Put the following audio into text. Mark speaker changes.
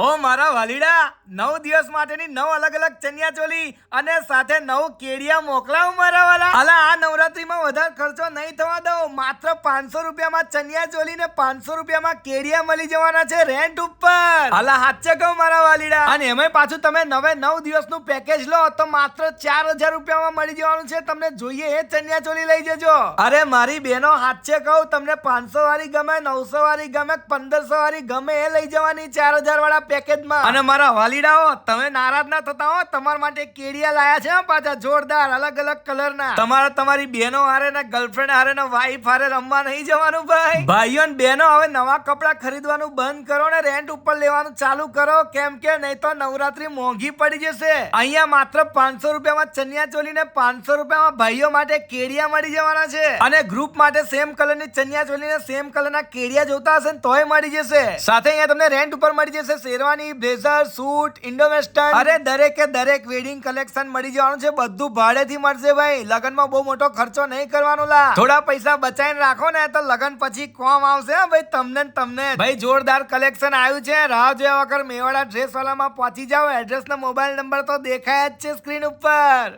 Speaker 1: ઓ મારા વાલીડા, નવ દિવસ માટેની નવ અલગ અલગ ચણિયા ચોલી અને સાથે નવ કેડિયા મોકલાવ મારા વાલા. અલા, આ નવરાત્રીમાં વધારે ખર્ચો નહીં થવા દઉં. માત્ર પાંચસો રૂપિયામાં ચણિયા ચોલી ને પાંચસો રૂપિયામાં કેડિયા મળી જવાના છે રેન્ટ ઉપર. અલા હાચે કહું મારા વાલીડા. અને એમાંય પાછું તમે નવે નવ દિવસનું પેકેજ લો, તો માત્ર ચાર હજાર રૂપિયામાં મળી જવાનું છે. તમને જોઈએ એ ચણિયા ચોલી લઈ જજો. અરે, મારી બહેનો હાચે કહું, તમને પાંચસો વાળી ગમે, નવસો વાળી ગમે, પંદરસો વાળી ગમે, એ લઈ જવાની. ચાર હજાર વાળા પેકેજમાં. અને મારા વાલીડાઓ તમે નારાજ ના થતા હો તમારા માટે કેડિયા લાયા છે પાછા જોરદાર અલગ અલગ કલરના. તમારે તમારી બહેનો હારે ને ગર્લફ્રેન્ડ હારે ને વાઈફ હારે રમવા નહીં જવાનું ભાઈ. ભાઈઓ ને બહેનો હવે નવા કપડા ખરીદવાનું બંધ કરો ને રેન્ટ ઉપર લેવાનું ચાલુ કરો કેમ કે નહીં તો નવરાત્રી મોંઘી પડી જશે. અહીંયા માત્ર પાંચસો રૂપિયામાં ચણિયા ચોલી ને પાંચસો રૂપિયામાં ભાઈઓ માટે કેડિયા મળી જવાના છે. અને ગ્રુપ માટે સેમ કલરની ચણિયા ચોલી ને સેમ કલરના કેડિયા જોતા હશે ને તોય મળી જશે. સાથે અહીંયા તમને રેન્ટ ઉપર મળી જશે sherwani blazer suit Indo western અરે દરેકે દરેક વેડિંગ કલેક્શન મળી જવાનું છે બધું ભાડેથી મળશે ભાઈ. લગનમાં બહુ મોટો ખર્ચો નહીં કરવાનો લા. થોડા પૈસા બચાવીને રાખો ને તો લગન પછી કોમ આવશે ભાઈ તમને તમને ભાઈ જોરદાર કલેક્શન આવ્યું છે. રાહ જોયા વગર મેવાડા ડ્રેસ વાલામાં પહોંચી જાઓ. એડ્રેસ ને મોબાઈલ નંબર તો દેખાય જ છે સ્ક્રીન ઉપર.